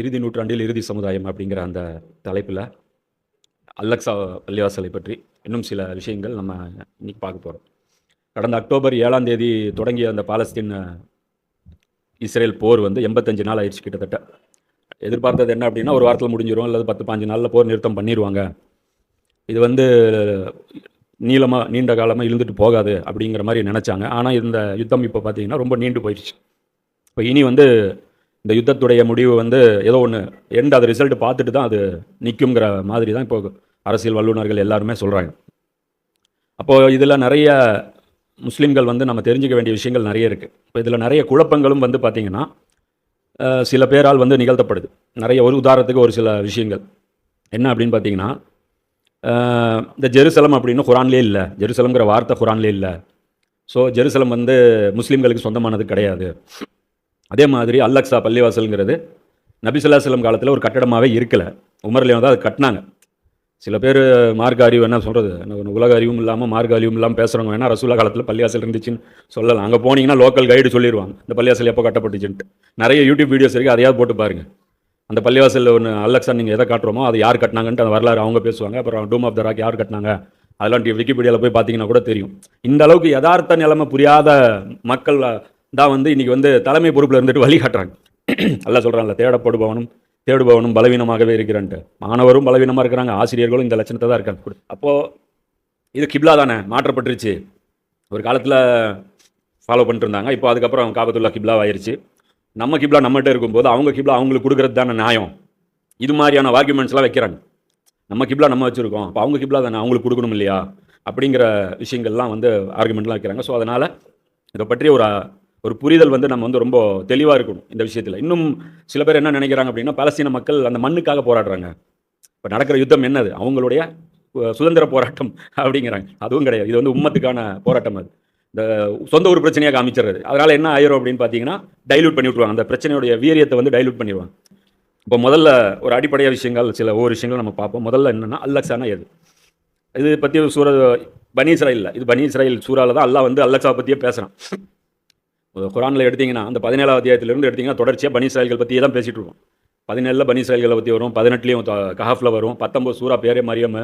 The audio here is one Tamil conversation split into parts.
இறுதி நூற்றாண்டில் இறுதி சமுதாயம் அப்படிங்கிற அந்த தலைப்பில் அல்லக்ஸா பள்ளிவாசலை பற்றி இன்னும் சில விஷயங்கள் நம்ம இன்னைக்கு பார்க்க போகிறோம் கடந்த அக்டோபர் ஏழாம் தேதி தொடங்கிய அந்த பாலஸ்தீன் இஸ்ரேல் போர் வந்து எண்பத்தஞ்சு நாள் ஆயிடுச்சு கிட்டத்தட்ட. எதிர்பார்த்தது என்ன அப்படின்னா ஒரு வாரத்தில் முடிஞ்சிடும் அல்லது பத்து பாஞ்சு நாளில் போர் நிறுத்தம் பண்ணிடுவாங்க இது வந்து நீளமாக நீண்ட காலமாக இழுந்துட்டு போகாது அப்படிங்கிற மாதிரி நினச்சாங்க. ஆனால் இந்த யுத்தம் இப்போ பார்த்தீங்கன்னா ரொம்ப நீண்டு போயிடுச்சு. இப்போ இனி வந்து இந்த யுத்தத்துடைய முடிவு வந்து ஏதோ ஒன்று எண்ட் அது ரிசல்ட் பார்த்துட்டு தான் அது நிற்குங்கிற மாதிரி தான் இப்போ அரசியல் வல்லுநர்கள் எல்லாருமே சொல்கிறாங்க அப்போது இதில் நிறைய முஸ்லீம்கள் வந்து நம்ம தெரிஞ்சுக்க வேண்டிய விஷயங்கள் நிறைய இருக்குது இப்போ இதில் நிறைய குழப்பங்களும் வந்து பார்த்திங்கன்னா சில பேரால் வந்து நிகழ்த்தப்படுது. நிறைய ஒரு உதாரணத்துக்கு ஒரு சில விஷயங்கள். என்ன அப்படின்னு பார்த்தீங்கன்னா இந்த ஜெருசலம் அப்படின்னு குரான்லேயே இல்லை. ஜெருசலம்ங்கிற வார்த்தை குரான்லேயே இல்லை. ஸோ ஜெருசலம் வந்து முஸ்லீம்களுக்கு சொந்தமானது கிடையாது. அதே மாதிரி அல்லக்ஸா பள்ளிவாசல்ங்கிறது நபிசுல்லாசலம் காலத்தில் ஒரு கட்டடமாகவே இருக்கலை. உமர்லேயும் தான் அது கட்டினாங்க. சில பேர் மார்க்க அறிவு என்ன சொல்கிறது உலக அறிவும் இல்லாமல் மார்க்க அறிவும் இல்லாமல் பேசுகிறவங்க வேணால் ரசூலா காலத்தில் பள்ளிவாசல் இருந்துச்சுன்னு சொல்லலாம். அங்கே போனீங்கன்னா லோக்கல் கைடு சொல்லிடுவாங்க இந்த பள்ளிவாசல் எப்போ கட்டப்பட்டுச்சுன்ட்டு. நிறைய யூடியூப் வீடியோஸ் இருக்குது அதையாவது போட்டு பாருங்க. அந்த பள்ளிவாசலில் ஒன்று அல்லக்ஸா நீங்கள் எதை காட்டுறோமோ அதை யார் கட்டினாங்கன்ட்டு அந்த வரலாறு அவங்க பேசுவாங்க. அப்புறம் டூம் ஆஃப் த ராக் யார் கட்டினாங்க? அதெல்லாம் விக்கிபீடியாவில் போய் பார்த்தீங்கன்னா கூட தெரியும். இந்த அளவுக்கு யதார்த்த நிலைமை புரியாத மக்கள் தான் வந்து இன்னைக்கு வந்து தலைமை பொறுப்பில் இருந்துட்டு வழி காட்டுறாங்க சொல்கிறாங்கல்ல தேடப்படுபவனும் தேடுபவனும் பலவீனமாகவே இருக்கிறான்ட்டு. மாணவரும் பலவீனமாக இருக்கிறாங்க ஆசிரியர்களும் இந்த லட்சணத்தை தான் இருக்காங்க. அப்போது இது கிப்லா தானே மாற்றப்பட்டுருச்சு. ஒரு காலத்தில் ஃபாலோ பண்ணிட்டுருந்தாங்க இப்போ அதுக்கப்புறம் காபத்துல்லா கிப்லா ஆயிருச்சு நம்ம கிப்லா நம்மகிட்ட இருக்கும்போது அவங்க கிப்லா அவங்களுக்கு கொடுக்குறது தானே நியாயம். இது மாதிரியான ஆர்குமெண்ட்ஸ்லாம் வைக்கிறாங்க. நம்ம கிப்லா நம்ம வச்சுருக்கோம் அப்போ அவங்க கிப்லா தானே அவங்களுக்கு கொடுக்கணும் இல்லையா? அப்படிங்கிற விஷயங்கள்லாம் வந்து ஆர்குமெண்ட்லாம் வைக்கிறாங்க. ஸோ அதனால் இதை பற்றி ஒரு ஒரு புரிதல் வந்து நம்ம வந்து ரொம்ப தெளிவாக இருக்கணும் இந்த விஷயத்தில். இன்னும் சில பேர் என்ன நினைக்கிறாங்க அப்படின்னா பலஸ்தீன மக்கள் அந்த மண்ணுக்காக போராடுறாங்க. இப்போ நடக்கிற யுத்தம் என்னது? அவங்களுடைய சுதந்திர போராட்டம் அப்படிங்கிறாங்க. அதுவும் கிடையாது. இது வந்து உம்மத்துக்கான போராட்டம் அது. இந்த சொந்த ஒரு பிரச்சனையாக காமிச்சிடுறது. அதனால் என்ன ஆயிரும் அப்படின்னு பார்த்தீங்கன்னா டைலூட் பண்ணி விட்ருவாங்க அந்த பிரச்சனையுடைய வீரியத்தை வந்து டைலூட் பண்ணிடுவாங்க. இப்போ முதல்ல ஒரு அடிப்படையாக விஷயங்கள் சில ஒவ்வொரு விஷயங்கள் நம்ம பார்ப்போம். முதல்ல என்னென்னா அல்லக்ஸானா எது? இது பற்றி ஒரு சூர பனி இஸ்ராயில் இது பனி இஸ்ராயில் சூறால தான் அல்லா வந்து அல்லக்ஸா பற்றியே பேசுகிறான் குரானில் எடுத்தீங்கன்னா அந்த பதினேழாவது அத்தியாயத்திலிருந்து எடுத்தீங்கன்னா தொடர்ச்சியாக பனி சாயல்கள் பற்றியே தான் பேசிகிட்டு இருக்கோம். பதினேழில் பனி சாயல்களை பற்றி வரும் பதினெட்டுலேயும் கஹாஃபில் வரும் பத்தொம்பது சூரா பேரே மரியம்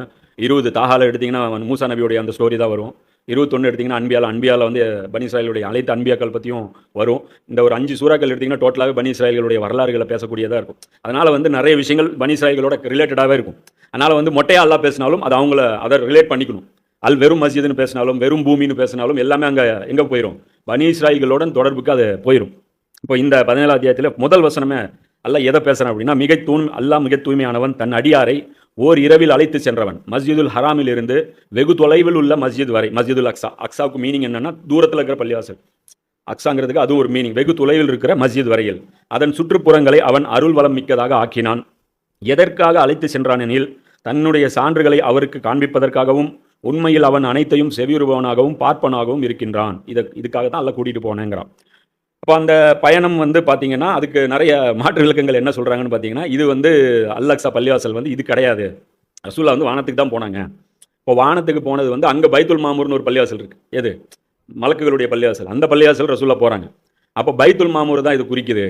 இருபது தாஹால எடுத்தீங்கன்னா மூசா நபியுடைய அந்த ஸ்டோரி தான் வரும். இருபத்தொன்று எடுத்தீங்கன்னா அன்பியால் அன்பியால் வந்து பனி இஸ்ராயலுடைய அனைத்து அன்பியாக்கள் பற்றியும் வரும். இந்த ஒரு அஞ்சு சூறாக்கள் எடுத்தீங்கன்னா டோட்டலாகவே பனி இஸ்ராயல்களுடைய வரலாறுகளை பேசக்கூடியதாக இருக்கும். அதனால் வந்து நிறைய விஷயங்கள் பனி இஸ்ராயல்களோட ரிலேட்டடாகவே இருக்கும். அதனால் வந்து மொட்டையாக எல்லாம் பேசினாலும் அது அவங்கள அதை ரிலேட் பண்ணிக்கணும். அல் வெறும் மஸ்ஜிதுன்னு பேசினாலும் வெறும் பூமின்னு பேசினாலும் எல்லாமே அங்கே எங்கே போயிடும் பனி இஸ்ராயல்களுடன் தொடர்புக்கு அது போயிடும் இப்போ இந்த பதினேழாம் அத்தியாயத்தில் முதல் வசனமே அல்ல எதை பேசுகிறேன் அப்படின்னா மிக தூண் அல்லா மிக தூய்மையானவன் தன் அடியாரை ஓர் இரவில் அழைத்து சென்றவன். மஸ்ஜிதுல் ஹராமில் இருந்து வெகு தொலைவில் உள்ள மஸ்ஜித் வரை மஸ்ஜிதுல் அக்ஸா. அக்ஸாவுக்கு மீனிங் என்னன்னா தூரத்தில் இருக்கிற பள்ளிவாசல். அக்ஸாங்கிறதுக்கு அது ஒரு மீனிங் வெகு தொலைவில் இருக்கிற மஸ்ஜித் வரையில். அதன் சுற்றுப்புறங்களை அவன் அருள் வளம் மிக்கதாக ஆக்கினான். எதற்காக அழைத்து சென்றான் எனில் தன்னுடைய சான்றுகளை அவருக்கு காண்பிப்பதற்காகவும் உண்மையில் அவன் அனைத்தையும் செவியுறுபவனாகவும் பார்ப்பனாகவும் இருக்கின்றான். இதை இதுக்காக தான் அல்ல கூட்டிகிட்டு போனேங்கிறான். அப்போ அந்த பயணம் வந்து பார்த்தீங்கன்னா அதுக்கு நிறைய மாற்று விளக்கங்கள் என்ன சொல்கிறாங்கன்னு பார்த்தீங்கன்னா இது வந்து அல்லக்ஸா பள்ளிவாசல் வந்து இது கிடையாது. ரசூலா வந்து வானத்துக்கு தான் போனாங்க. இப்போ வானத்துக்கு போனது வந்து அங்கே பைத்துல் மாமூர்னு ஒரு பள்ளிவாசல் இருக்குது எது? மலக்குகளுடைய பள்ளிவாசல். அந்த பள்ளிவாசல் ரசூலா போகிறாங்க அப்போ பைத்துல் மாமூர் தான் இது குறிக்குது.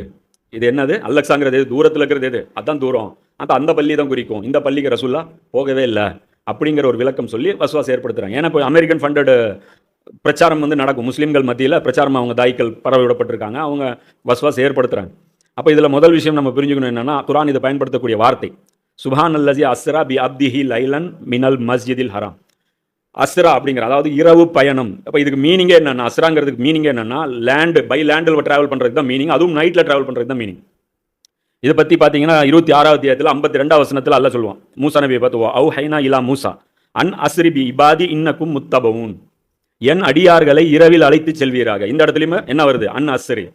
இது என்னது? அல்லக்ஸாங்கிறது எது தூரத்தில் இருக்கிறது எது? அதான் தூரம். அந்த அந்த பள்ளி தான் குறிக்கும். இந்த பள்ளிக்கு ரசூலா போகவே இல்லை. அப்படிங்கிற ஒரு விளக்கம் சொல்லி வசுவாசம் ஏற்படுத்துகிறாங்க ஏன்னா இப்போ அமெரிக்கன் ஃபண்டட் பிரச்சாரம் வந்து நடக்கும். முஸ்லீம்கள் மத்தியில் பிரச்சாரம் அவங்க தாய்க்கள் பரவ விடப்பட்டிருக்காங்க அவங்க வசுவாசம் ஏற்படுத்துகிறாங்க அப்போ இதில் முதல் விஷயம் நம்ம புரிஞ்சுக்கணும் என்னென்னா குரான் இதை பயன்படுத்தக்கூடிய வார்த்தை. சுபான் அல்லஜி அஸ்ரா பி அப்திஹி லைலன் மினல் மஸ்ஜிதில் ஹராம். அஸ்ரா அப்படிங்கிற அதாவது இரவு பயணம். அப்போ இதுக்கு மீனிங்கே என்னன்னா அஸ்ராங்கிறதுக்கு மீனிங்கே என்னன்னா லேண்டு பை லேண்டில் ட்ராவல் பண்ணுறதுக்கு தான் மீனிங் அதுவும் நைட்டில் ட்ராவல் பண்ணுறதுக்கு தான் மீனிங் இதை பற்றி பார்த்தீங்கன்னா இருபத்தி ஆறாவது தேதியில் ஐம்பத்தி ரெண்டாவது வசனத்தில் அல்ல சொல்லுவான். மூசா நபியை பார்த்துவோம் அவு ஹைனா இலா மூசா. அன் அஸ்ரிபி இபாதி இன்னக்கும் முத்தபவுன். என் அடியார்களை இரவில் அழைத்து செல்வீராக. இந்த இடத்துலையுமே என்ன வருது? அன் அஸ்ரி.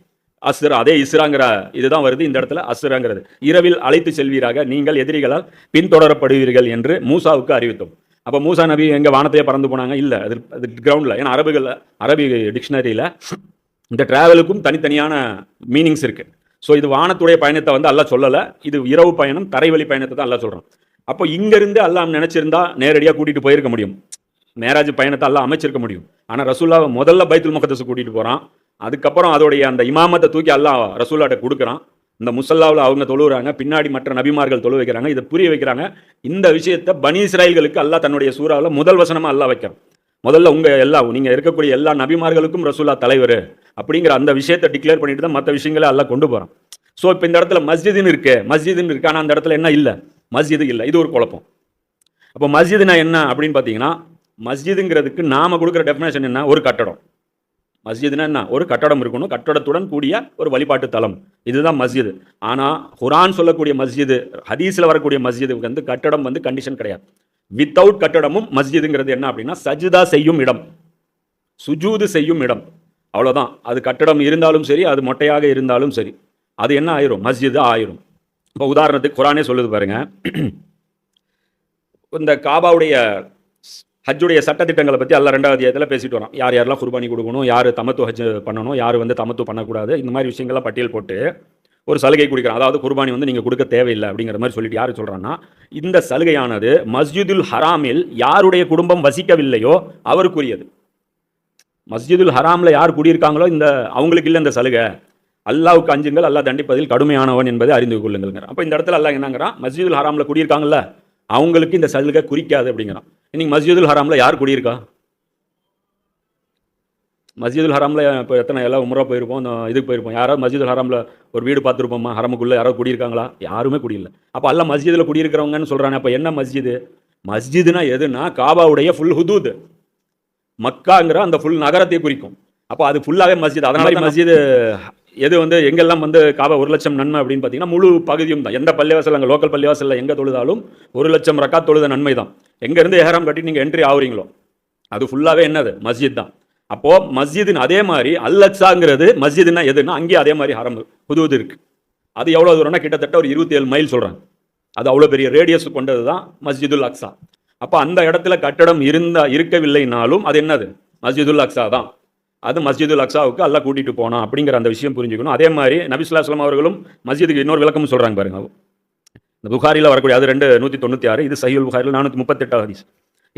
அஸ்ர் அதே இஸ்ராங்கிற இதுதான் வருது. இந்த இடத்துல அஸ்ராங்கிறது. இரவில் அழைத்து செல்வீராக. நீங்கள் எதிரிகளால் பின்தொடரப்படுவீர்கள் என்று மூசாவுக்கு அறிவித்தோம். அப்போ மூசா நபி எங்கள் வானத்தையே பறந்து போனாங்க? இல்லை. அது அது கிரவுண்டில் ஏன்னா அரபுகளில் அரபி டிக்ஷனரியில் இந்த டிராவலுக்கும் தனித்தனியான மீனிங்ஸ் இருக்குது ஸோ இது வானத்துடைய பயணத்தை வந்து அல்ல சொல்லலை. இது இரவு பயணம் தரைவழி பயணத்தை தான் அல்லாஹ் சொல்கிறான் அப்போ இங்கேருந்து அல்லாம் நினச்சிருந்தா நேரடியாக கூட்டிகிட்டு போயிருக்க முடியும். மேராஜ் பயணத்தை எல்லாம் அமைச்சிருக்க முடியும். ஆனால் ரசூல்லாவை முதல்ல பைத்துல் முகத்தஸ் கூட்டிகிட்டு போகிறான் அதுக்கப்புறம் அதோடைய அந்த இமாமத்தை தூக்கி அல்லாஹ் ரசூல்லாட்ட கொடுக்குறான். இந்த முசல்லாவில் அவங்க தொழுகிறாங்க பின்னாடி மற்ற நபிமார்கள் தொழு வைக்கிறாங்க இதை புரிய வைக்கிறாங்க. இந்த விஷயத்தை பனி இஸ்ராயல்களுக்கு அல்லாஹ் தன்னுடைய சூறாவில் முதல் வசனமாக அல்லாஹ் வைக்கிறான். முதல்ல உங்கள் எல்லா நீங்கள் இருக்கக்கூடிய எல்லா நபிமார்களுக்கும் ரசூலா தலைவர் அப்படிங்கிற அந்த விஷயத்தை டிக்ளேர் பண்ணிட்டு தான் மற்ற விஷயங்களை எல்லாம் கொண்டு போகிறோம் ஸோ இப்போ இந்த இடத்துல மஸ்ஜிதுன்னு இருக்கு. மஸ்ஜிதுன்னு இருக்கு. ஆனால் அந்த இடத்துல என்ன இல்லை? மஸ்ஜிது இல்லை. இது ஒரு குழப்பம். அப்போ மஸ்ஜிதுனா என்ன அப்படின்னு பார்த்தீங்கன்னா மஸ்ஜிதுங்கிறதுக்கு நாம கொடுக்குற டெஃபினேஷன் என்ன? ஒரு கட்டடம். மஸ்ஜிதுனா என்ன? ஒரு கட்டடம் இருக்கணும். கட்டடத்துடன் கூடிய ஒரு வழிபாட்டு தலம். இதுதான் மஸ்ஜிது. ஆனால் குரான் சொல்லக்கூடிய மஸ்ஜிது ஹதீஸில் வரக்கூடிய மஸ்ஜிது வந்து கட்டடம் வந்து கண்டிஷன் கிடையாது. வித்தவுட் கட்டடமும் மஸ்ஜிதுங்கிறது என்ன அப்படின்னா சஜிதா செய்யும் இடம். சுஜூது செய்யும் இடம். அவ்வளோதான் அது கட்டடம் இருந்தாலும் சரி அது மொட்டையாக இருந்தாலும் சரி. அது என்ன ஆயிரும்? மஸ்ஜிது ஆயிரும். இப்போ உதாரணத்துக்கு குரானே சொல்லுது பாருங்க. இந்த காபாவுடைய ஹஜ்ஜுடைய சட்டத்திட்டங்களை பற்றி அல்ல ரெண்டாவது இதில் பேசிட்டு வரோம் யார் யாரெல்லாம் குர்பானி கொடுக்கணும் யார் தமத்து ஹஜ் பண்ணணும் யார் வந்து தமத்து பண்ணக்கூடாது இந்த மாதிரி விஷயங்கள்லாம் பட்டியல் போட்டு ஒரு சலுகை கொடுக்குறான். அதாவது குர்பானி வந்து நீங்கள் கொடுக்க தேவையில்லை அப்படிங்கிற மாதிரி சொல்லிட்டு யார் சொல்கிறான்னா இந்த சலுகையானது மஸ்ஜிதுல் ஹராமில் யாருடைய குடும்பம் வசிக்கவில்லையோ அவருக்குரியது. மஸ்ஜிதுல் ஹராமில் யார் குடியிருக்காங்களோ இந்த அவங்களுக்கு இல்லை இந்த சலுகை. அல்லாவுக்கு அஞ்சுங்கள் அல்லாஹ் தண்டிப்பதில் கடுமையானவன் என்பதை அறிந்து கொள்ளுங்கள் அப்போ இந்த இடத்துல அல்லாஹ் என்னங்கிறான்? மஸ்ஜிதுல் ஹராமில் குடியிருக்காங்கல்ல அவங்களுக்கு இந்த சலுகை குறிக்காது அப்படிங்கிறான். இன்னைக்கு மஸ்ஜிதுல் ஹராமில் யார் குடியிருக்கா? மஸ்ஜிதுல் ஹராமில் இப்போ எத்தனை எல்லாம் உமரா போயிருப்போம் இதுக்கு போயிருப்போம். யாராவது மஸ்ஜிதுல் ஹராமில் ஒரு வீடு பார்த்துருப்போமா ஹரமுக்குள்ளே யாராவது குடியிருக்காங்களா? யாருமே குடியில்ல அப்போ அல்ல மஸ்ஜிதில் குடியிருக்கிறவங்கன்னு சொல்கிறாங்க அப்போ என்ன மஸ்ஜிது? மஸ்ஜிதுனா எதுனா காபாவுடைய ஃபுல் ஹுதூத் மக்காங்கிற அந்த ஃபுல் நகரத்தை குறிக்கும். அப்போ அது ஃபுல்லாகவே மஸ்ஜித். அதனால மஸ்ஜிது எது வந்து எங்கெல்லாம் வந்து காபா ஒரு லட்சம் நன்மை அப்படின்னு பார்த்தீங்கன்னா முழு பகுதியும் தான். எந்த பள்ளிவாசல் அங்கே லோக்கல் பள்ளிவாசலில் எங்கே தொழுதாலும் ஒரு லட்சம் ரக்காத் தொழுத நன்மை தான். எங்கேருந்து ஏஹராம் கட்டி நீங்கள் என்ட்ரி ஆகுறீங்களோ அது ஃபுல்லாகவே என்னது? மஸ்ஜித் தான். அப்போது மஸ்ஜிதின் அதே மாதிரி அல்லக்ஸாங்கிறது மஸ்ஜிதுன்னா எதுன்னா அங்கேயே அதே மாதிரி ஹரம் புதுவது இருக்குது அது எவ்வளோ தூரம்னா கிட்டத்தட்ட ஒரு இருபத்தி ஏழு மைல் சொல்கிறாங்க அது அவ்வளோ பெரிய ரேடியஸ் கொண்டது தான் மஸ்ஜிதுல் அக்ஸா. அப்போ அந்த இடத்துல கட்டடம் இருந்தா இருக்கவில்லைனாலும் அது என்னது? மஸ்ஜிதுல் அக்ஸா தான். அது மஸ்ஜிதுல் அக்ஸாவுக்கு அல்லாஹ் கூட்டிகிட்டு போனோம் அப்படிங்கிற அந்த விஷயம் புரிஞ்சுக்கணும். அதே மாதிரி நபிசுல்லாஸ்லாம் அவர்களும் மஸ்ஜிதுக்கு இன்னொரு விளக்கம் சொல்கிறாங்க பாருங்க. இந்த புகாரியில் வரக்கூடிய அது ரெண்டு நூற்றி தொண்ணூற்றி ஆறு இது சையுல் புகாரில் நானூற்றி முப்பத்தெட்டாவது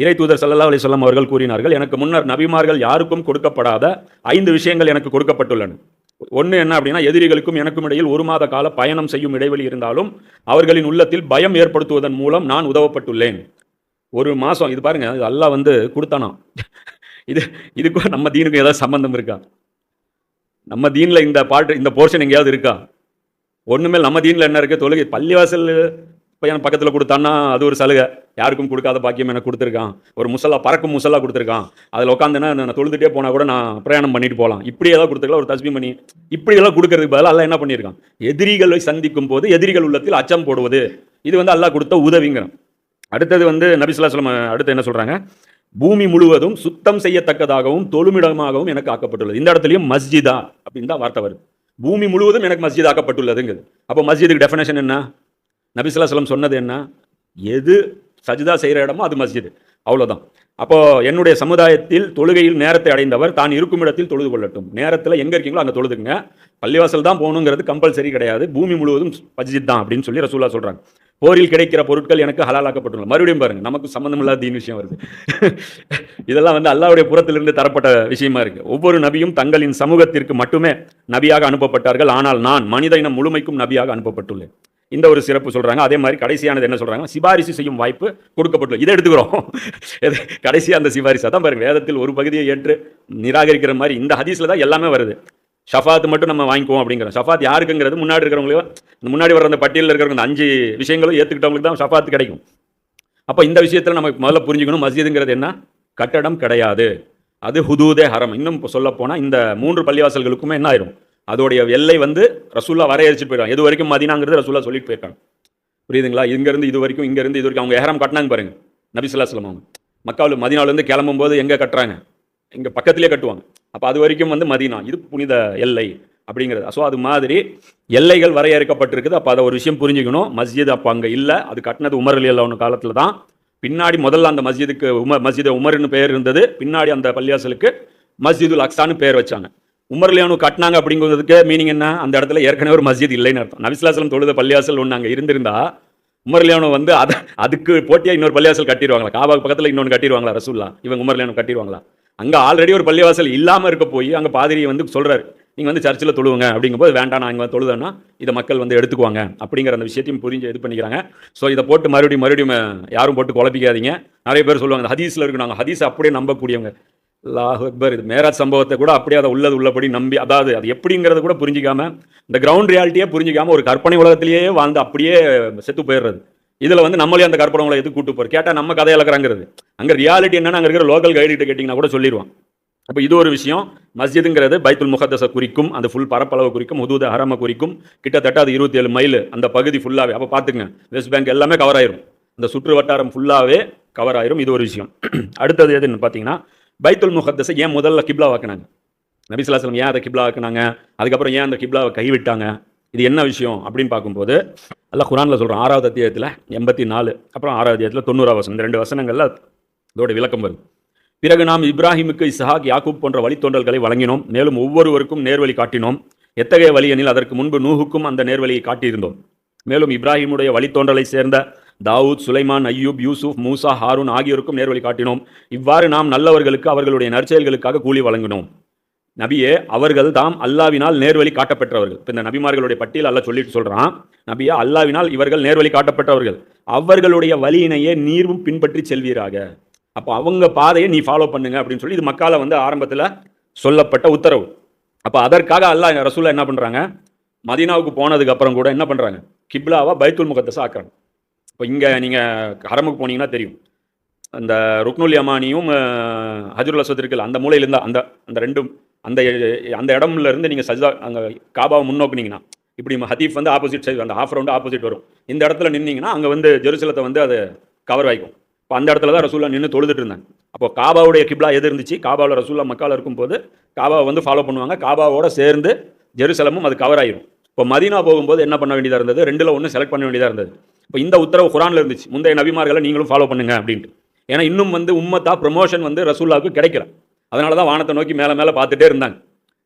இறை தூதர் சல்லா அலிஸ்லாம் அவர்கள் கூறினார்கள் எனக்கு முன்னர் நபிமார்கள் யாருக்கும் கொடுக்கப்படாத ஐந்து விஷயங்கள் எனக்கு கொடுக்கப்பட்டுள்ளன. ஒன்று என்ன அப்படின்னா எதிரிகளுக்கும் எனக்கும் இடையில் ஒரு மாத கால பயணம் செய்யும் இடைவெளி இருந்தாலும் அவர்களின் உள்ளத்தில் பயம் ஏற்படுத்துவதன் மூலம் நான் உதவப்பட்டுள்ளேன். ஒரு மாதம் இது பாருங்க இது அல்லா வந்து கொடுத்தானா? இது இதுக்கும் நம்ம தீனுக்கும் ஏதாவது சம்பந்தம் இருக்கா? நம்ம தீனில் இந்த பாட்டு இந்த போர்ஷன் எங்கேயாவது இருக்கா? ஒன்றுமே நம்ம தீனில் என்ன இருக்கு? தொழுகை பள்ளிவாசல் பையன் பக்கத்தில் கொடுத்தான்னா அது ஒரு சலுகை. யாருக்கும் கொடுக்காத பாக்கியம் எனக்கு கொடுத்துருக்கான். ஒரு முசல்லா பறக்கும் முசல்லா கொடுத்துருக்கான். அதில் உட்காந்துன்னா நான் தொழுதுட்டே போனால் கூட நான் பிரயாணம் பண்ணிட்டு போகலாம் இப்படி ஏதாவது கொடுத்துருக்கலாம் ஒரு தஸ்மி பண்ணி. இப்படி எல்லாம் கொடுக்கறதுக்கு பதிலாக அல்லாஹ் என்ன பண்ணியிருக்கான்? எதிரிகளை சந்திக்கும் போது எதிரிகள் உள்ளத்தில் அச்சம் போடுவது. இது வந்து அல்லாஹ் கொடுத்த உதவிங்கிறான் அடுத்தது வந்து நபிசுல்லாஸ்லம் அடுத்து என்ன சொல்கிறாங்க பூமி முழுவதும் சுத்தம் செய்யத்தக்கதாகவும் தொழுமிடமாகவும் எனக்கு ஆக்கப்பட்டுள்ளது. இந்த இடத்துலையும் மஸ்ஜிதா அப்படின்னு தான் வார்த்தை வருது. பூமி முழுவதும் எனக்கு மஸ்ஜித் ஆக்கப்பட்டுள்ளதுங்கிறது. அப்போ மஸ்ஜிதுக்கு டெஃபினேஷன் என்ன? நபிசுல்லாஸ்லம் சொன்னது என்ன? எது சஜிதா செய்கிற இடமோ அது மஸ்ஜிது. அவ்வளோதான் அப்போ என்னுடைய சமுதாயத்தில் தொழுகையில் நேரத்தை அடைந்தவர் தான் இருக்கும் இடத்தில் தொழுது கொள்ளட்டும். நேரத்தில் எங்கே இருக்கீங்களோ அங்கே தொழுதுங்க பள்ளிவாசல் தான் போகணுங்கிறது கம்பல்சரி கிடையாது. பூமி முழுவதும் மஸ்ஜித் தான் அப்படின்னு சொல்லி ரசூல்லா சொல்கிறாங்க போரில் கிடைக்கிற பொருட்கள் எனக்கு ஹலாலாக்கப்பட்டுள்ள மறுபடியும் பாருங்க நமக்கு சம்மந்தமில்லாத தீன் விஷயம் வருது. இதெல்லாம் வந்து அல்லாவுடைய புறத்திலிருந்து தரப்பட்ட விஷயமா இருக்கு. ஒவ்வொரு நபியும் தங்களின் சமூகத்திற்கு மட்டுமே நபியாக அனுப்பப்பட்டார்கள். ஆனால் நான் மனித இனம் முழுமைக்கும் நபியாக அனுப்பப்பட்டுள்ளேன். இந்த ஒரு சிறப்பு சொல்கிறாங்க அதே மாதிரி கடைசியானது என்ன சொல்றாங்க சிபாரிசு செய்யும் வாய்ப்பு கொடுக்கப்பட்டுள்ளது. இதை எடுத்துக்கிறோம். கடைசியாக அந்த சிபாரிசு. அதான் பாருங்கள் வேதத்தில் ஒரு பகுதியை ஏற்று நிராகரிக்கிற மாதிரி இந்த ஹதீஸ்ல தான் எல்லாமே வருது. ஷஃபாத் மட்டும் நம்ம வாங்கிக்குவோம் அப்படிங்கிறோம். ஷஃபாத் யாருக்குங்கிறது? முன்னாடி இருக்கிறவங்களே முன்னாடி வர அந்த பட்டியலில் இருக்கிறவங்க அந்த அஞ்சு விஷயங்களும் ஏற்றுக்கிட்டவங்களுக்கு தான் ஷஃபாத் கிடைக்கும். அப்போ இந்த விஷயத்தில் நம்ம முதல்ல புரிஞ்சுக்கணும் மஸ்ஜிதுங்கிறது என்ன? கட்டடம் கிடையாது. அது ஹுதூதே ஹரம். இன்னும் சொல்ல போனால் இந்த மூன்று பள்ளிவாசல்களுக்குமே என்ன ஆயிரும்? அதோடைய எல்லை வந்து ரசூல்லா வரையறிச்சு போயிடும் எது வரைக்கும் மதினாங்கிறது ரசூல்லா சொல்லிட்டு போயிருக்காங்க. புரியுதுங்களா? இங்கேருந்து இது வரைக்கும் இங்கேருந்து இது வரைக்கும் அவங்க எஹரம் கட்டினாங்க பாருங்க. நபிசுல்லா சொல்லம் அவங்க. மக்காவில் மதினாவிலேருந்து கிளம்பும்போது எங்கே கட்டுறாங்க? இங்கே பக்கத்திலே கட்டுவாங்க. அப்போ அது வரைக்கும் வந்து மதீனா. இது புனித எல்லை அப்படிங்கிறது. ஸோ அது மாதிரி எல்லைகள் வரையறுக்கப்பட்டிருக்குது. அப்போ அதை ஒரு விஷயம் புரிஞ்சுக்கணும். மஸ்ஜித் அப்போ அங்கே இல்லை. அது கட்டினது உமர் அலி அல்லா காலத்தில் தான். பின்னாடி முதல்ல அந்த மஸ்ஜிதுக்கு உமர் மஸ்ஜித் உமர்னு பேர் இருந்தது. பின்னாடி அந்த பள்ளியாசலுக்கு மஸ்ஜிதுல் அக்ஸான்னு பேர் வச்சாங்க. உமர்லியானு கட்டினாங்க அப்படிங்கிறதுக்கு மீனிங் என்ன? அந்த இடத்துல ஏற்கனவே ஒரு மஸ்ஜித் இல்லைன்னு அர்த்தம். நபிஸ்லாசலம் தொழுத பள்ளியாசல் ஒன்று அங்கே இருந்திருந்தா உமர்லியானு வந்து அதை அதுக்கு போட்டியாக இன்னொரு பள்ளியாசல் கட்டிடுவாங்களா? காபா பக்கத்தில் இன்னொன்று கட்டிடுவாங்களா ரசூல்லா இவங்க உமர்லியானு கட்டிடுவாங்களா? அங்கே ஆல்ரெடி ஒரு பள்ளிவாசல் இல்லாமல் இருக்க போய் அங்கே பாதிரியை வந்து சொல்கிறாரு நீங்கள் வந்து சர்ச்சில் தொழுவுங்க அப்படிங்கும்போது வேண்டாம் நான் இங்கே வந்து தொழுதேன்னா இதை மக்கள் வந்து எடுத்துக்குவாங்க அப்படிங்கிற அந்த விஷயத்தையும் புரிஞ்சு இது பண்ணிக்கிறாங்க. ஸோ இதை போட்டு மறுபடியும் மறுபடியும் யாரும் போட்டு குழப்பிக்காதீங்க. நிறைய பேர் சொல்லுவாங்க ஹதீஸில் இருக்கு நாங்கள் ஹதீஸ் அப்படியே நம்பக்கூடியவங்க. லாஹு அக்பர். இது மேராஜ் சம்பவத்தை கூட அப்படியே அதை உள்ளது உள்ளபடி நம்பி அதாவது அது எப்படிங்கிறத கூட புரிஞ்சிக்காம இந்த கிரவுண்ட் ரியாலிட்டியே புரிஞ்சிக்காம ஒரு கற்பனை உலகத்திலேயே வாழ்ந்து அப்படியே செத்து போயிடுறது. இதில் வந்து நம்மளே அந்த கற்பனை உலகத்தை எதுக்கு கூட்டு போகிறோம் கேட்டால் நம்ம கதை இழக்கிறாங்கிறது. அங்கே ரியாலிட்டி என்னென்னு அங்கே இருக்கிற லோக்கல் கைடு கேட்டிங்கன்னா கூட சொல்லிடுவான் அப்போ இது ஒரு விஷயம். மஸ்ஜிதுங்கிறது பைத்துல் முகத்தஸை குறிக்கும் அந்த ஃபுல் பரப்பளவு குறிக்கும் ஹுதூத ஹரம குறிக்கும். கிட்டத்தட்ட அது இருபத்தி ஏழு மைல் அந்த பகுதி ஃபுல்லாகவே அப்போ பார்த்துங்க வெஸ்ட் பேங்க் எல்லாமே கவர் ஆயிரும். அந்த சுற்று வட்டாரம் ஃபுல்லாகவே கவர் ஆயிரும். இது ஒரு விஷயம். அடுத்தது எதுன்னு பார்த்தீங்கன்னா பைத்துல் முகத்தஸை ஏன் முதல்ல கிப்லா வாக்குனாங்க நபிசுல்லாஸ்லம் ஏன் அதை கிப்லா வாக்குனாங்க அதுக்கப்புறம் ஏன் அந்த கிப்லாவை கைவிட்டாங்க? இது என்ன விஷயம் அப்படின்னு பார்க்கும்போது அல்லாஹ் குரானில் சொல்கிறோம் ஆறாவது அத்தியாயத்தில் எண்பத்தி நாலு அப்புறம் ஆறாவது அத்தியாயத்தில் தொண்ணூறாவது வசனம். இந்த ரெண்டு வசனங்களில் இதோட விளக்கம் வரும். பிறகு நாம் இப்ராஹிமுக்கு இஸ்ஹாக் யாக்கூப் போன்ற வழித்தோன்றல்களை வழங்கினோம். மேலும் ஒவ்வொருவருக்கும் நேர்வழி காட்டினோம். எத்தகைய வழி எனில் அதற்கு முன்பு நூஹுக்கும் அந்த நேர்வழியை காட்டியிருந்தோம். மேலும் இப்ராஹிமுடைய வழித்தோன்றலை சேர்ந்த தாவூத் சுலைமான் ஐயூப் யூசுப் மூசா ஹாரூன் ஆகியோருக்கும் நேர்வழி காட்டினோம். இவ்வாறு நாம் நல்லவர்களுக்கு அவர்களுடைய நற்செயல்களுக்காக கூலி வழங்கினோம். நபியே அவர்கள் தாம் அல்லாவினால் நேர்வழி காட்டப்பெற்றவர்கள். இப்போ இந்த நபிமார்களுடைய பட்டியல் அல்ல சொல்லிட்டு சொல்கிறான் நபியா அல்லாவினால் இவர்கள் நேர்வழி காட்டப்பட்டவர்கள் அவர்களுடைய வழியினையே நீரும் பின்பற்றி செல்வீராக. அப்போ அவங்க பாதையை நீ ஃபாலோ பண்ணுங்க அப்படின்னு சொல்லி இது மக்கால வந்து ஆரம்பத்தில் சொல்லப்பட்ட உத்தரவு. அப்போ அதற்காக அல்லாஹ் ரசூலா என்ன பண்ணுறாங்க மதீனாவுக்கு போனதுக்கு அப்புறம் கூட என்ன பண்ணுறாங்க கிப்லாவா பைத்துல் முகத்தை சாக்குறாங்க இப்போ இங்கே நீங்கள் ஹரமுக்கு போனீங்கன்னா தெரியும். அந்த ருக்னுல் யமானியும் ஹஜருல் ஹஜ்ருல் அஸ்வத் இருக்குல்ல அந்த மூலையிலேருந்து அந்த அந்த ரெண்டும் அந்த அந்த இடம்ல இருந்து நீங்கள் சஜ்தா அங்கே காபாவை முன்னோக்குனீங்கன்னா இப்படி ஹதீஃப் வந்து ஆப்போசிட் சைடு அந்த ஆஃப் ரவுண்டு ஆப்போசிட் வரும். இந்த இடத்துல நின்னீங்கன்னா அங்கே வந்து ஜெருசலத்தை வந்து அது கவர் ஆகிக்கும் இப்போ அந்த இடத்துல தான் ரசூல்லா நின்று தொழுதுட்டு இருந்தாங்க. அப்போ காபாவுடைய கிப்லா எது இருந்துச்சு? காபாவில் ரசூல்லா மக்கால் இருக்கும்போது காபாவை வந்து ஃபாலோ பண்ணுவாங்க. காபாவோட சேர்ந்து ஜெருசலமும் அது கவர் ஆகிடும் இப்போ மதீனா போகும்போது என்ன பண்ண வேண்டியதாக இருந்தது? ரெண்டில் ஒன்று செலக்ட் பண்ண வேண்டியதாக இருந்தது. இப்போ இந்த உத்தரவு குரானில் இருந்துச்சு. முந்தைய நபிமார்களை நீங்களும் ஃபாலோ பண்ணுங்க அப்படின்ட்டு. ஏன்னா இன்னும் வந்து உம்மத்தா ப்ரமோஷன் வந்து ரசூல்லாவுக்கு கிடைக்கல. அதனால தான் வானத்தை நோக்கி மேலே மேலே பார்த்துட்டே இருந்தாங்க.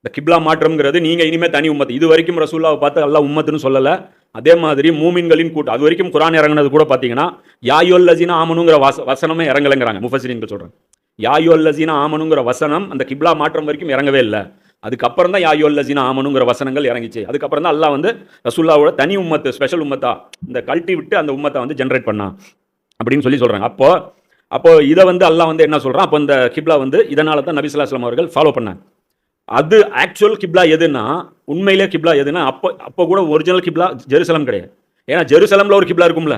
இந்த கிப்லா மாற்றம்ங்கிறது நீங்கள் இனிமேல் தனி உம்மத்து. இது வரைக்கும் ரசூல்லாவை பார்த்து அல்லாஹ் உம்மத்துன்னு சொல்லலை. அதே மாதிரி மூமின்களின் கூட்டம். அது வரைக்கும் குரான் இறங்குனது கூட பார்த்தீங்கன்னா யாயோல் லசீனா ஆமனுங்கிற வச வசனமே இறங்கலைங்கிறாங்க. முஃபசிரின்கள் சொல்கிறாங்க யாயோல் லசீனா ஆமனுங்கிற வசனம் அந்த கிப்லா மாற்றம் வரைக்கும் இறங்கவே இல்லை. அதுக்கப்புறம் தான் யாயோ லசினா ஆமனுங்கிற வசனங்கள் இறங்கிச்சு. அதுக்கப்புறம் தான் அல்லாஹ் வந்து ரசுல்லாவோட தனி உம்மத்து ஸ்பெஷல் உம்மத்தா இந்த கல்ட்டி விட்டு அந்த உம்மத்தை வந்து ஜென்ரேட் பண்ணான் அப்படின்னு சொல்லி சொல்கிறாங்க அப்போ அப்போ இதை வந்து அல்லாஹ் வந்து என்ன சொல்கிறான் அப்போ இந்த கிப்லா வந்து இதனால தான் நபிசுல்லாஸ்லாம் அவர்கள் ஃபாலோ பண்ணாங்க. அது ஆக்சுவல் கிப்லா எதுன்னா உண்மையிலே கிப்லா எதுன்னா அப்போ அப்போ கூட ஒரிஜினல் கிப்லா ஜெருசலம் கிடையாது. ஏன்னா ஜெருசலமில் ஒரு கிப்லா இருக்கும்ல.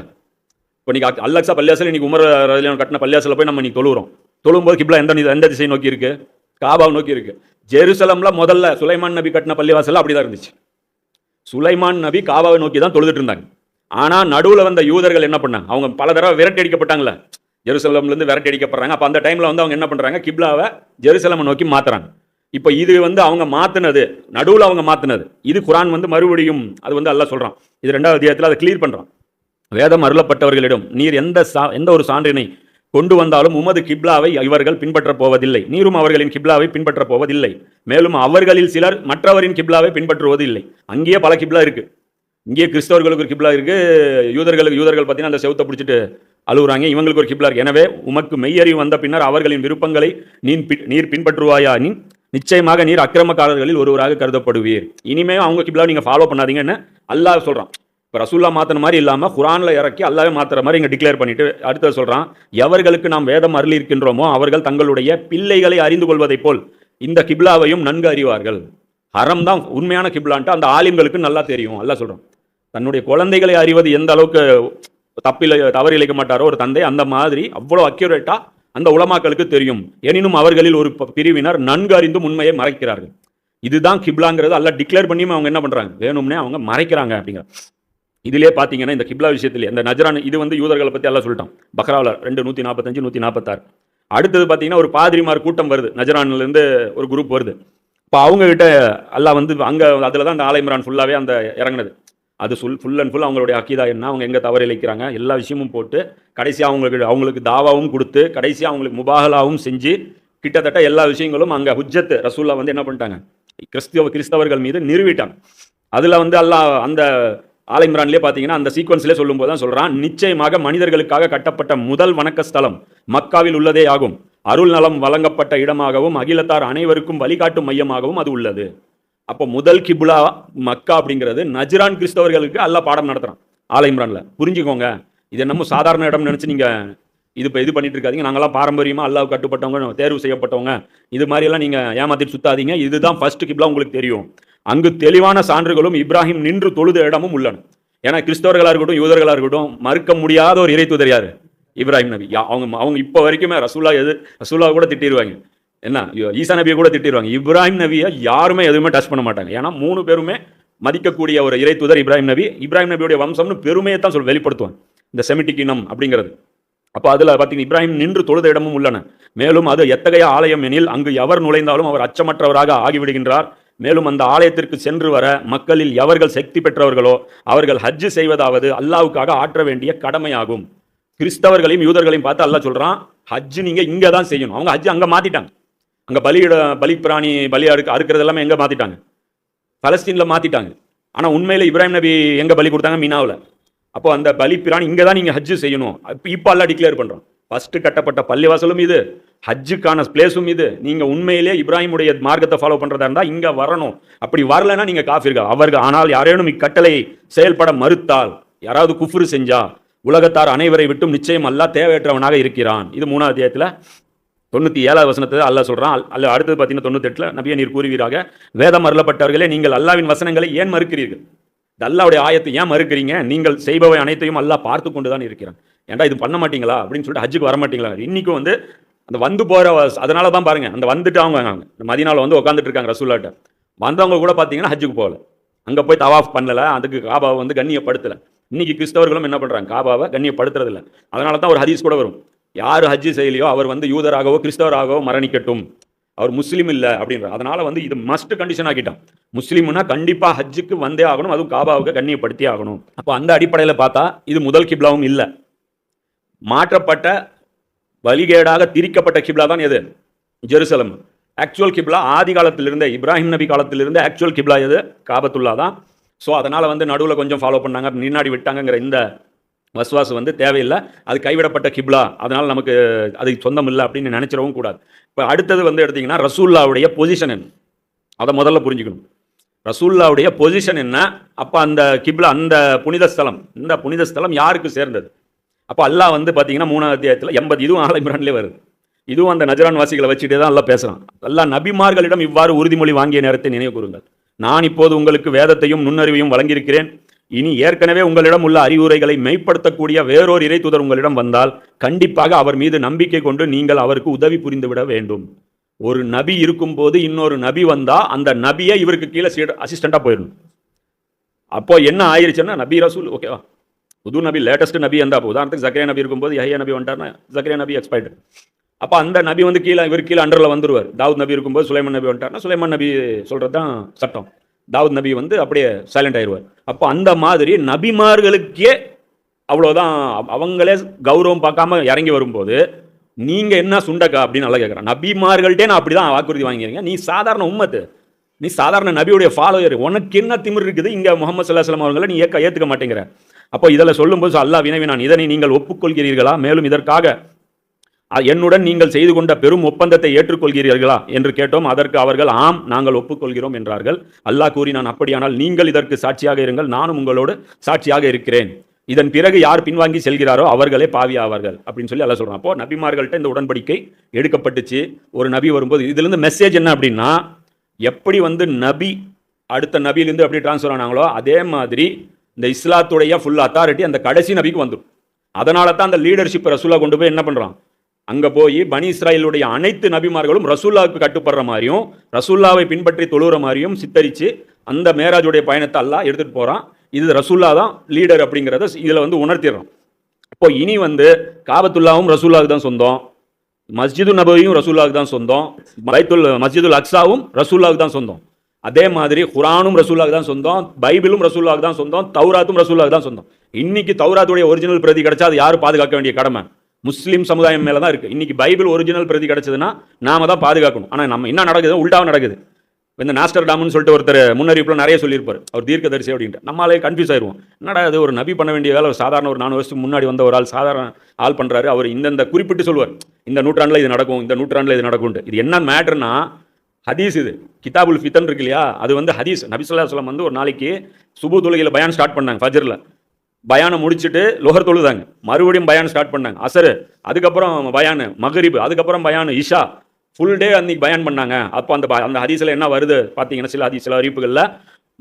இப்போ நீங்கள் அல்லக்ஸா பள்ளியாசல் இன்னைக்கு உமர் ரலியல்லாஹு கட்டின பள்ளியாசல போய் நம்ம இன்றைக்கி தொழுகிறோம் தொழும்போது கிப்லா எந்த எந்த திசை நோக்கி இருக்கு? காபாவை நோக்கி இருக்குது ஜெருசலம்ல முதல்ல சுலைமான் நபி கட்டின பள்ளிவாசல் அப்படிதான் இருந்துச்சு. சுலைமான் நபி காபாவை நோக்கி தான் தொழுதுட்டு இருந்தாங்க. ஆனால் நடுவில் வந்த யூதர்கள் என்ன பண்ணாங்க? அவங்க பல தடவை விரட்டி அடிக்கப்பட்டாங்களே ஜெருசலம்லேருந்து விரட்டி அடிக்கப்படுறாங்க. அப்போ அந்த டைமில் வந்து அவங்க என்ன பண்ணுறாங்க கிப்லாவை ஜெருசலம் நோக்கி மாற்றுறாங்க இப்போ இது வந்து அவங்க மாற்றினது நடுவில் அவங்க மாற்றினது இது குரான் வந்து மறுபடியும் அது வந்து அல்லாஹ் சொல்கிறான் இது ரெண்டாவது அத்தியாயத்துல அதை கிளியர் பண்ணுறான் வேதம் அருளப்பட்டவர்களிடம் நீர் எந்த சா எந்த ஒரு சான்றினை கொண்டு வந்தாலும் உமது கிப்லாவை இவர்கள் பின்பற்றப் போவதில்லை. நீரும் அவர்களின் கிப்லாவை பின்பற்றப் போவதில்லை. மேலும் அவர்களில் சிலர் மற்றவரின் கிப்லாவை பின்பற்றுவது இல்லை அங்கேயே பல கிப்லா இருக்கு. இங்கே கிறிஸ்தவர்களுக்கு ஒரு கிப்லா இருக்கு. யூதர்களுக்கு யூதர்கள் பார்த்தீங்கன்னா அந்த செவத்தை பிடிச்சிட்டு அழுகுறாங்க. இவங்களுக்கு ஒரு கிப்லா இருக்கு. எனவே உமக்கு மெய்யறிவு வந்த பின்னர் அவர்களின் விருப்பங்களை நீர் பி- நீர் பின்பற்றுவாயா? நீ நிச்சயமாக நீர் அக்கிரமக்காரர்களில் ஒருவராக கருதப்படுவீர். இனிமே அவங்க கிப்லா நீங்க ஃபாலோ பண்ணாதீங்கன்னு அல்லாஹ் சொல்றான். இப்போ ரசூல்லா மாற்றின மாதிரி இல்லாமல் குரானில் இறக்கி அல்லாவே மாத்துற மாதிரி இங்கே டிக்ளேர் பண்ணிட்டு அடுத்தது சொல்கிறான் எவர்களுக்கு நாம் வேதம் அருளி இருக்கின்றோமோ அவர்கள் தங்களுடைய பிள்ளைகளை அறிந்து கொள்வதைப் போல் இந்த கிப்லாவையும் நன்கு அறிவார்கள். ஹரம் தான் உண்மையான கிப்லான்ட்டு அந்த ஆலிம்களுக்கு நல்லா தெரியும் அல்ல சொல்கிறோம் தன்னுடைய குழந்தைகளை அறிவது எந்த அளவுக்கு தப்பில தவறு இழைக்க மாட்டாரோ ஒரு தந்தை அந்த மாதிரி அவ்வளோ அக்யூரேட்டாக அந்த உலமாக்களுக்கு தெரியும். எனினும் அவர்களில் ஒரு ப- பிரிவினர் நன்கு அறிந்தும் உண்மையை மறைக்கிறார்கள். இதுதான் கிப்லாங்கிறது அல்ல டிக்ளேர் பண்ணியும் அவங்க என்ன பண்ணுறாங்க வேணும்னே அவங்க மறைக்கிறாங்க அப்படிங்கிற இதிலே பார்த்தீங்கன்னா இந்த கிப்லா விஷயத்தில் இந்த நஜரான் இது வந்து யூதர்களை பற்றி எல்லாம் சொல்லிட்டோம் பக்ராவில் ரெண்டு நூற்றி நாற்பத்தஞ்சு நூற்றி நாற்பத்தாறு அடுத்தது பார்த்தீங்கன்னா ஒரு பாதிரிமார் கூட்டம் வருது. நஜரான்லேருந்து ஒரு குரூப் வருது. இப்போ அவங்கக்கிட்ட கிட்ட வந்து அங்கே அதில் தான் அந்த ஆலைமரான் ஃபுல்லாகவே அந்த இறங்குனது. அது ஃபுல் ஃபுல் அண்ட் ஃபுல் அவங்களுடைய அக்கீதா என்ன? அவங்க எங்கே தவறு இழைக்கிறாங்க? எல்லா விஷயமும் போட்டு கடைசியாக அவங்களுக்கு அவங்களுக்கு தாவாவும் கொடுத்து கடைசியாக அவங்களுக்கு முபாகலாவும் செஞ்சு கிட்டத்தட்ட எல்லா விஷயங்களும் அங்கே ஹுஜ்ஜத் ரசூல்லா வந்து என்ன பண்ணிட்டாங்க? கிறிஸ்தவ கிறிஸ்தவர்கள் மீது நிறுவிட்டாங்க. அதில் வந்து அல்லாஹ் அந்த ஆலைம்ரான்லேயே பார்த்தீங்கன்னா அந்த சீக்வன்ஸ்லேயே சொல்லும்போது தான் சொல்கிறான் நிச்சயமாக மனிதர்களுக்காக கட்டப்பட்ட முதல் வணக்க ஸ்தலம் மக்காவில் உள்ளதே ஆகும். அருள் நலம் வழங்கப்பட்ட இடமாகவும் அகிலத்தார் அனைவருக்கும் வழிகாட்டும் மையமாகவும் அது உள்ளது. அப்போ முதல் கிபுலா மக்கா அப்படிங்கிறது நஜ்ரான் கிறிஸ்தவர்களுக்கு அல்ல பாடம் நடத்துகிறான் ஆல புரிஞ்சுக்கோங்க. இது என்னமோ சாதாரண இடம் நினச்சி நீங்கள் இது இப்போ இது பண்ணிட்டு இருக்காதீங்க நாங்களாம் பாரம்பரியமாக அல்லாஹ் கட்டுப்பட்டவங்க தேர்வு செய்யப்பட்டவங்க. இது மாதிரி எல்லாம் ஏமாத்திட்டு சுத்தாதீங்க. இதுதான் ஃபர்ஸ்ட் கிப்லா உங்களுக்கு தெரியும். அங்கு தெளிவான சான்றுகளும் இப்ராஹிம் நின்று தொழுத இடமும் உள்ளன. ஏன்னா கிறிஸ்தவர்களாக இருக்கட்டும் யூதர்களாக இருக்கட்டும் மறுக்க முடியாத ஒரு இறை தூதர் இப்ராஹிம் நபி. யா- அவங்க அவங்க இப்போ வரைக்குமே ரசூல்லா எது ரசூல்லா கூட திட்டிடுவாங்க என்ன? ஈசா நபியை கூட திட்டிடுவாங்க இப்ராஹிம் நபியை யாருமே எதுவுமே டச் பண்ண மாட்டாங்க. ஏன்னா மூணு பேருமே மதிக்கக்கூடிய ஒரு இறை தூதர் இப்ராஹிம் நபி. இப்ராஹிம் நபியுடைய வம்சம்னு பெருமையை தான் சொல் வெளிப்படுத்துவாங்க. இந்த செமிட்டிக் இனம் அப்படிங்கிறது. அப்போ அதில் பார்த்தீங்கன்னா இப்ராஹிம் நின்று தொழுத இடமும் உள்ளன. மேலும் அது எத்தகைய ஆலயம் எனில் அங்கு எவர் நுழைந்தாலும் அவர் அச்சமற்றவராக ஆகிவிடுகின்றார். மேலும் அந்த ஆலயத்திற்கு சென்று வர மக்களில் எவர்கள் சக்தி பெற்றவர்களோ அவர்கள் ஹஜ்ஜு செய்வதாவது அல்லாவுக்காக ஆற்ற வேண்டிய கடமையாகும். கிறிஸ்தவர்களையும் யூதர்களையும் பார்த்து அல்லாஹ் சொல்கிறான் ஹஜ்ஜு நீங்கள் இங்கே தான் செய்யணும். அவங்க ஹஜ்ஜு அங்கே மாத்திட்டாங்க. அங்கே பலியிட பலி பிராணி பலி அறுக்க அறுக்கிறது எல்லாமே எங்கே மாற்றிட்டாங்க பலஸ்தீனில் மாற்றிட்டாங்க ஆனால் உண்மையில் இப்ராஹிம் நபி எங்கே பலி கொடுத்தாங்க? மீனாவில். அப்போ அந்த பலிப்பிரான் இங்கே தான் நீங்க ஹஜ்ஜு செய்யணும். இப்போ இப்ப எல்லாம் டிக்ளேர் பண்றோம் ஃபஸ்ட்டு கட்டப்பட்ட பள்ளிவாசலும் இது ஹஜ்ஜுக்கான பிளேஸும் இது. நீங்க உண்மையிலேயே இப்ராஹிமுடைய மார்க்கத்தை ஃபாலோ பண்றதா இருந்தா இங்க வரணும். அப்படி வரலைன்னா நீங்க காஃபிர்கள் அவர்கள் ஆனால் யாரேனும் இக்கட்டளை செயல்பட மறுத்தால் யாராவது குஃப்ரு செஞ்சா உலகத்தார் அனைவரை விட்டும் நிச்சயம் அல்லா தேவையற்றவனாக இருக்கிறான். இது மூணாவது அத்தியாயத்துல தொண்ணூத்தி ஏழாவது வசனத்தை அல்லா சொல்றான். அல்ல அடுத்தது பார்த்தீங்கன்னா தொண்ணூத்தெட்டில் நபிய நீர் கூறுவீராக வேதம் அருளப்பட்டவர்களே நீங்கள் அல்லாவின் வசனங்களை ஏன் மறுக்கிறீர்கள்? அல்லாவுடைய ஆயத்தை ஏன் மறுக்கிறீங்க? நீங்கள் செய்பவை அனைத்தையும் அல்லா பார்த்து கொண்டு தான் இருக்கிறான். ஏன்டா இது பண்ண மாட்டீங்களா? அப்படின்னு சொல்லிட்டு ஹஜ்ஜுக்கு வர மாட்டீங்களா? இன்னைக்கும் வந்து அந்த வந்து போகிற அதனால தான் பாருங்கள் அந்த வந்துட்டு அவங்க அவங்க இந்த வந்து உட்காந்துட்டு இருக்காங்க ரசூல்லாட்ட வந்தவங்க கூட பார்த்தீங்கன்னா ஹஜ்ஜுக்கு போகல. அங்கே போய் தவாஃப் பண்ணலை அதுக்கு காபாவை வந்து கண்ணியப்படுத்தலை. இன்னைக்கு கிறிஸ்தவர்களும் என்ன பண்ணுறாங்க காபாவை கண்ணியப்படுத்துறதில்ல. அதனால தான் ஒரு ஹதீஸ் கூட வரும். யார் ஹஜ்ஜு செய்யலையோ அவர் வந்து யூதராகவோ கிறிஸ்தவராகவோ மரணிக்கட்டும். அவர் முஸ்லீம் இல்லை அப்படின்ற அதனால் வந்து இது மஸ்ட் கண்டிஷன் ஆக்கிட்டான். முஸ்லீம்னா கண்டிப்பாக ஹஜ்ஜுக்கு வந்தே ஆகணும் அதுவும் காபாவுக்கு கண்ணியப்படுத்தி ஆகணும். அப்போ அந்த அடிப்படையில் பார்த்தா இது முதல் கிப்லாவும் இல்லை. மாற்றப்பட்ட வழிகேடாக திரிக்கப்பட்ட கிப்லா தான் எது? ஜெருசலம். ஆக்சுவல் கிப்லா ஆதி காலத்திலிருந்தே இப்ராஹிம் நபி காலத்திலிருந்து ஆக்சுவல் கிப்லா எது? காபத்துல்லா தான். ஸோ அதனால் வந்து நடுவில் கொஞ்சம் ஃபாலோ பண்ணாங்க முன்னாடி விட்டாங்கங்கிற இந்த வஸ்வாஸ் வந்து தேவையில்லை. அது கைவிடப்பட்ட கிப்லா. அதனால் நமக்கு அது சொந்தம் இல்லை அப்படின்னு நினச்சிடவும் கூடாது. இப்போ அடுத்தது வந்து எடுத்திங்கன்னா ரசூல்லாவுடைய பொசிஷன் என்ன? அதை முதல்ல புரிஞ்சுக்கணும். ரசூல்லாவுடைய பொசிஷன் என்ன? அப்போ அந்த கிப்லா அந்த புனித ஸ்தலம் இந்த புனித ஸ்தலம் யாருக்கு சேர்ந்தது? அப்போ அல்லாஹ் வந்து பார்த்தீங்கன்னா மூணாவது அத்தியாயத்தில் எண்பது இதுவும் ஆல இம்ரான்லேயே வருது. இதுவும் அந்த நஜரான் வாசிகளை வச்சுட்டே தான் எல்லாம் பேசுகிறான் அல்லாஹ் நபிமார்களிடம் இவ்வாறு உறுதிமொழி வாங்கிய நேரத்தை நினைவு கூறுங்கள். நான் இப்போது உங்களுக்கு வேதத்தையும் நுண்ணறிவையும் வழங்கியிருக்கிறேன். இனி ஏற்கனவே உங்களிடம் உள்ள அறிவுரைகளை மெய்ப்படுத்தக்கூடிய வேறொரு இறை தூதர் உங்களிடம் வந்தால் கண்டிப்பாக அவர் மீது நம்பிக்கை கொண்டு நீங்கள் அவருக்கு உதவி புரிந்துவிட வேண்டும். ஒரு நபி இருக்கும்போது இன்னொரு நபி வந்தா அந்த நபியே இவருக்கு கீழே அசிஸ்டண்டா போயிடணும். அப்போ என்ன ஆயிருச்சுன்னா நபி ரசூல் ஓகேவா புது நபி லேட்டஸ்ட் நபி வந்தா உதாரணத்துக்கு ஜக்கரியா நபி இருக்கும்போது யஹ்யா நபி வந்துட்டார்னா ஜக்கரியா நபி எக்ஸ்பைர்டு அப்போ அந்த நபி வந்து கீழே இவர் கீழே அண்டரில் வந்துருவார். தாவூத் நபி இருக்கும்போது சுலைமன் நபி வந்துட்டார்னா சுலைமான் நபி சொல்கிறது தான் சட்டம். தாவூத் நபி வந்து அப்படியே சைலண்ட் ஆயிடுவார் அப்போ அந்த மாதிரி நபிமார்களுக்கே அவ்வளோதான் அவங்களே கௌரவம் பார்க்காம இறங்கி வரும்போது நீங்கள் என்ன சுண்டக்கா? அப்படின்னு நல்லா கேட்குறேன் நபிமார்கள்ட்டே நான் அப்படிதான் வாக்குறுதி வாங்கிக்கிறீங்க. நீ சாதாரண உம்மத்து. நீ சாதாரண நபியுடைய ஃபாலோயர் உனக்கு என்ன திமிர் இருக்குது? இங்கே முகமது சல்லாஹ் அவர்களை நீ ஏற்க ஏற்றுக்க மாட்டேங்கிற. அப்போ இதில் சொல்லும்போது அல்லாஹ் வினவினான் இதனை நீங்கள் ஒப்புக்கொள்கிறீர்களா? மேலும் இதற்காக என்னுடன் நீங்கள் செய்து கொண்ட பெரும் ஒப்பந்தத்தை ஏற்றுக்கொள்கிறீர்களா என்று கேட்டோம். அதற்கு அவர்கள் ஆம் நாங்கள் ஒப்புக்கொள்கிறோம் என்றார்கள். அல்லாஹ் கூறினான் அப்படியானால் நீங்கள் இதற்கு சாட்சியாக இருங்கள். நானும் உங்களோடு சாட்சியாக இருக்கிறேன். இதன் பிறகு யார் பின்வாங்கி செல்கிறாரோ அவர்களே பாவி ஆவார்கள். அப்படின்னு சொல்லி அல்லாஹ் சொல்கிறான் அப்போ நபிமார்கள்ட்ட இந்த உடன்படிக்கை எடுக்கப்பட்டுச்சு. ஒரு நபி வரும்போது இதுலேருந்து மெசேஜ் என்ன அப்படின்னா எப்படி வந்து நபி அடுத்த நபிலேருந்து எப்படி டிரான்ஸ்ஃபர் ஆனாங்களோ அதே மாதிரி இந்த இஸ்லாத்துடைய ஃபுல் அத்தாரிட்டி அந்த கடைசி நபிக்கு வந்துடும். அதனால தான் அந்த லீடர்ஷிப் ரசூலா கொண்டு போய் என்ன பண்ணுறான் அங்கே போய் பனி இஸ்ராயலுடைய அனைத்து நபிமார்களும் ரசூல்லாவுக்கு கட்டுப்படுற மாதிரியும் ரசூல்லாவை பின்பற்றி தொழுகிற மாதிரியும் சித்தரித்து அந்த மேராஜுடைய பயணத்தை எல்லாம் எடுத்துகிட்டு போகிறான் இது ரசூல்லா தான் லீடர் அப்படிங்கிறத இதில் வந்து உணர்த்திடுறோம். இப்போ இனி வந்து காபத்துல்லாவும் ரசூல்லாவுக்கு தான் சொந்தம். மஸ்ஜிது நபவியும் ரசூல்லாவுக்கு தான் சொந்தம். பைத்துல் மஸ்ஜிதுல் அக்ஸாவும் ரசூல்லாவுக்கு தான் சொந்தம். அதே மாதிரி குரானும் ரசூல்லாவுக்கு தான் சொந்தம். பைபிளும் ரசூல்லாவுக்கு தான் சொந்தம். தௌராத்தும் ரசூல்லாவுக்கு தான் சொந்தம். இன்னைக்கு தௌராத்துடைய ஒரிஜினல் பிரதி கிடைச்சா அது யார் பாதுகாக்க வேண்டிய கடமை. முஸ்லீம் சமுதாயம் மேலே தான் இருக்குது இன்றைக்கி பைபிள் ஒரிஜினல் பிரதி கிடச்சதுன்னா நாம தான் பாதுகாக்கணும். ஆனால் நம்ம என்ன நடக்குது? உல்டாவா நடக்குது. இந்த நாஸ்டர் டாம்னு சொல்லிட்டு ஒருத்தர் முன்னறிவிப்பில் நிறைய சொல்லியிருப்பார். அவர் தீர்க்கதரிசி அப்படின்ட்டு. நம்மளாலே கன்ஃபியூஸ் ஆயிடுவோம் என்னடா அது ஒரு நபி பண்ண வேண்டிய வேலை? ஒரு சாதாரண ஒரு நாலு வருஷத்துக்கு முன்னாடி வந்த ஒரு ஆள் சாதாரண ஆள் பண்ணுறாரு அவர் இந்தந்த குறிப்பிட்டு சொல்லுவார். இந்த நூற்றாண்டில் இது நடக்கும் இந்த நூற்றாண்டில் இது நடக்கும்ட்டு இது என்ன மேட்ருன்னா ஹதீஸ் இது. கிதாபுல் ஃபித்தன் இருக்கு இல்லையா? அது வந்து ஹதீஸ். நபிசுல்லா சொல்லம் வந்து ஒரு நாளைக்கு சுபு தொழுகையில் பயான் ஸ்டார்ட் பண்ணாங்க ஃபஜரில். பயானம் முடிச்சுட்டு லோகர் தொழுதாங்க. மறுபடியும் பயான் ஸ்டார்ட் பண்ணாங்க. அசரு அதுக்கப்புறம் பயானு மகரிபு அதுக்கப்புறம் பயானு இஷா. ஃபுல் டே அன்னைக்கு பயான் பண்ணாங்க. அப்போ அந்த அந்த ஹதீஸில் என்ன வருது? பார்த்தீங்கன்னா சில ஹதீஸ் சில அறிவிப்புகளில்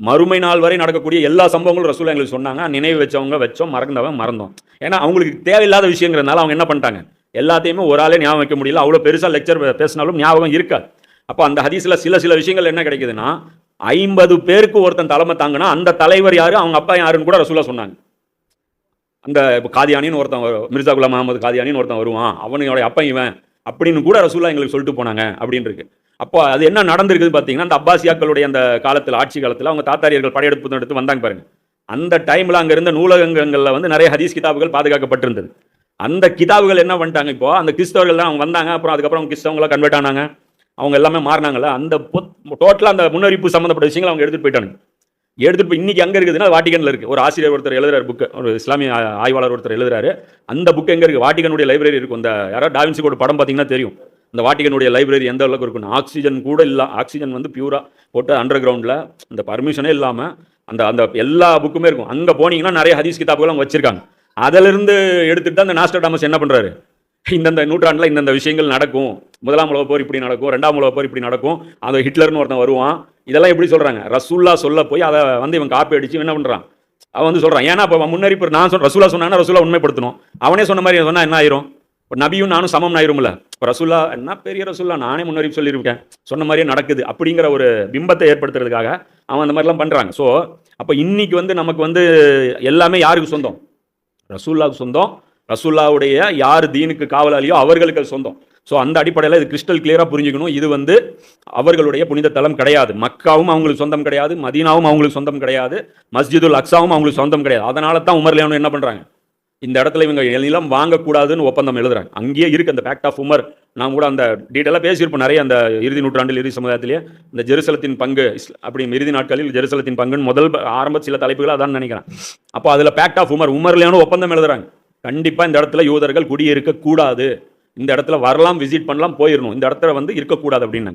மறுமை நாள் வரை நடக்கக்கூடிய எல்லா சம்பவங்களும் ரசூலா எங்களுக்கு சொன்னாங்க. நினைவு வச்சவங்க வச்சோம் மறந்தவங்க மறந்தோம். ஏன்னா அவங்களுக்கு தேவையில்லாத விஷயங்கிறதுனால அவங்க என்ன பண்ணிட்டாங்க? எல்லாத்தையுமே ஒரு ஆளே ஞாபகம் வைக்க முடியல. அவ்வளோ பெருசாக லெக்சர் பேசினாலும் ஞாபகம் இருக்காது. அப்போ அந்த ஹதீஸில் சில சில விஷயங்கள் என்ன கிடைக்குதுன்னா ஐம்பது பேருக்கு ஒருத்தன் தலைமை தாங்கினா அந்த தலைவர் யார் அவங்க அப்பா யாருன்னு கூட ரசூலா சொன்னாங்க. அந்த இப்போ காதியானின்னு ஒருத்தன் வரும் மிர்சா குலாம் முகமது காதியானின்னு ஒருத்தன் வருவான். அவனோட அப்பன் இவன். அப்படின்னு கூட ரசூலா எங்களுக்கு சொல்லிட்டு போனாங்க அப்படின்னு இருக்கு அப்போ அது என்ன நடந்திருக்குது பார்த்தீங்கன்னா அந்த அப்பாசியாக்களுடைய அந்த காலத்தில் ஆட்சி காலத்தில் அவங்க தாத்தாரியர்கள் படையெடுப்பு எடுத்து வந்தாங்க பாருங்க. அந்த டைமில் அங்கே இருந்த நூலகங்களில் வந்து நிறைய ஹதீஸ் கிதாபுகள் பாதுகாக்கப்பட்டிருந்தது. அந்த கிதாபுகள் என்ன பண்ணிட்டாங்க இப்போ அந்த கிறிஸ்தவர்கள் தான் அவங்க வந்தாங்க அப்புறம் அதுக்கப்புறம் அவங்க கிறிஸ்தவங்களா கன்வெர்ட் ஆனாங்க. அவங்க எல்லாமே மாறினாங்கல்ல அந்த டோட்டலாக அந்த முன்னறிப்பு சம்மந்தப்பட்ட விஷயங்களை அவங்க எடுத்துகிட்டு போயிட்டாங்க எடுத்துட்டு போய் இன்றைக்கி அங்கே இருக்குதுன்னா வாட்டிகனில் இருக்குது ஒரு ஆசிரியர் ஒருத்தர் எழுதுறாரு புக்கு ஒரு இஸ்லாமிய ஆய்வாளர் ஒருத்தர் எழுதுறாரு. அந்த புக் எங்கே இருக்குது வாட்டிகனுடைய லைப்ரரி இருக்கும். இந்த யாராவது டாவின்சி கூட படம் பார்த்தீங்கன்னா தெரியும். இந்த வாட்டிகனுடைய லைப்ரரி எந்த அளவுக்கு இருக்குன்னு ஆக்சிஜன் கூட இல்லை. ஆக்சிஜன் வந்து பியூராக போட்டு அண்டர் கிரவுண்டில் இந்த பர்மிஷனே இல்லாமல் அந்த அந்த எல்லா புக்குமே இருக்கும். அங்கே போனீங்கன்னா நிறைய ஹதீஸ் கிதாபுகள் அவங்க வச்சுருக்காங்க. அதிலிருந்து எடுத்துகிட்டு தான் அந்த நாஸ்டர் டாமஸ் என்ன பண்ணுறாரு இந்தந்த நூற்றாண்டில் இந்தந்த விஷயங்கள் நடக்கும். முதலாம் உலக போர் இப்படி நடக்கும் ரெண்டாம் உலக போர் இப்படி நடக்கும். அந்த ஹிட்லர்னு ஒருத்தன் வருவான். இதெல்லாம் எப்படி சொல்கிறாங்க ரசூல்லா சொல்ல போய் அதை வந்து இவன் காப்பி அடித்து என்ன பண்ணுறான் அவன் வந்து சொல்கிறான் ஏன்னா இப்போ முன்னறிப்பு நான் சொல் ரசூலா சொன்னா ரசூலா உண்மைப்படுத்தணும். அவனே சொன்ன மாதிரி சொன்னால் என்ன ஆயிரும்? இப்போ நபியும் நானும் சமம் ஆயிரும்ல. இப்போ ரசூல்லா என்ன பெரிய ரசூல்லா? நானே முன்னறிப்பு சொல்லியிருக்கேன். சொன்ன மாதிரியே நடக்குது. அப்படிங்கிற ஒரு பிம்பத்தை ஏற்படுத்துறதுக்காக அவன் அந்த மாதிரிலாம் பண்ணுறாங்க ஸோ அப்போ இன்னைக்கு வந்து நமக்கு வந்து எல்லாமே யாருக்கு சொந்தம்? ரசூல்லாவுக்கு சொந்தம். ரசுல்லாவுடைய யார் தீனுக்கு காவலாளியோ அவர்களுக்கு சொந்தம். ஸோ அந்த அடிப்படையில் இது கிறிஸ்டல் கிளியராக புரிஞ்சுக்கணும். இது வந்து அவர்களுடைய புனித தலம் கிடையாது. மக்காவும் அவங்களுக்கு சொந்தம் கிடையாது. மதீனாவும் அவங்களுக்கு சொந்தம் கிடையாது. மஸ்ஜிதுல் அக்ஸாவும் அவங்களுக்கு சொந்தம் கிடையாது. அதனால தான் உமர் லியானு என்ன பண்ணுறாங்க இந்த இடத்துல இவங்க நிலம் வாங்கக்கூடாதுன்னு ஒப்பந்தம் எழுதுறாங்க. அங்கேயே இருக்குது அந்த பேக்ட் ஆஃப் உமர். நான் கூட அந்த டீட்டெயிலாக பேசியிருப்போம். நிறைய அந்த இறுதி நூற்றாண்டில் இறுதி சமுதாயத்திலேயே இந்த ஜெருசலத்தின் பங்கு அப்படி இறுதி நாட்களில் ஜெருசலத்தின் பங்குன்னு முதல் ஆரம்ப சில தலைப்புகள் அதான் நினைக்கிறேன். அப்போ அதில் பேக்ட் ஆஃப் உமர் உமர்லையான ஒப்பந்தம் எழுதுறாங்க. கண்டிப்பாக இந்த இடத்துல யூதர்கள் குடியிருக்க கூடாது. இந்த இடத்துல வரலாம் விசிட் பண்ணலாம் போயிடணும் இந்த இடத்துல வந்து இருக்கக்கூடாது அப்படின்னு.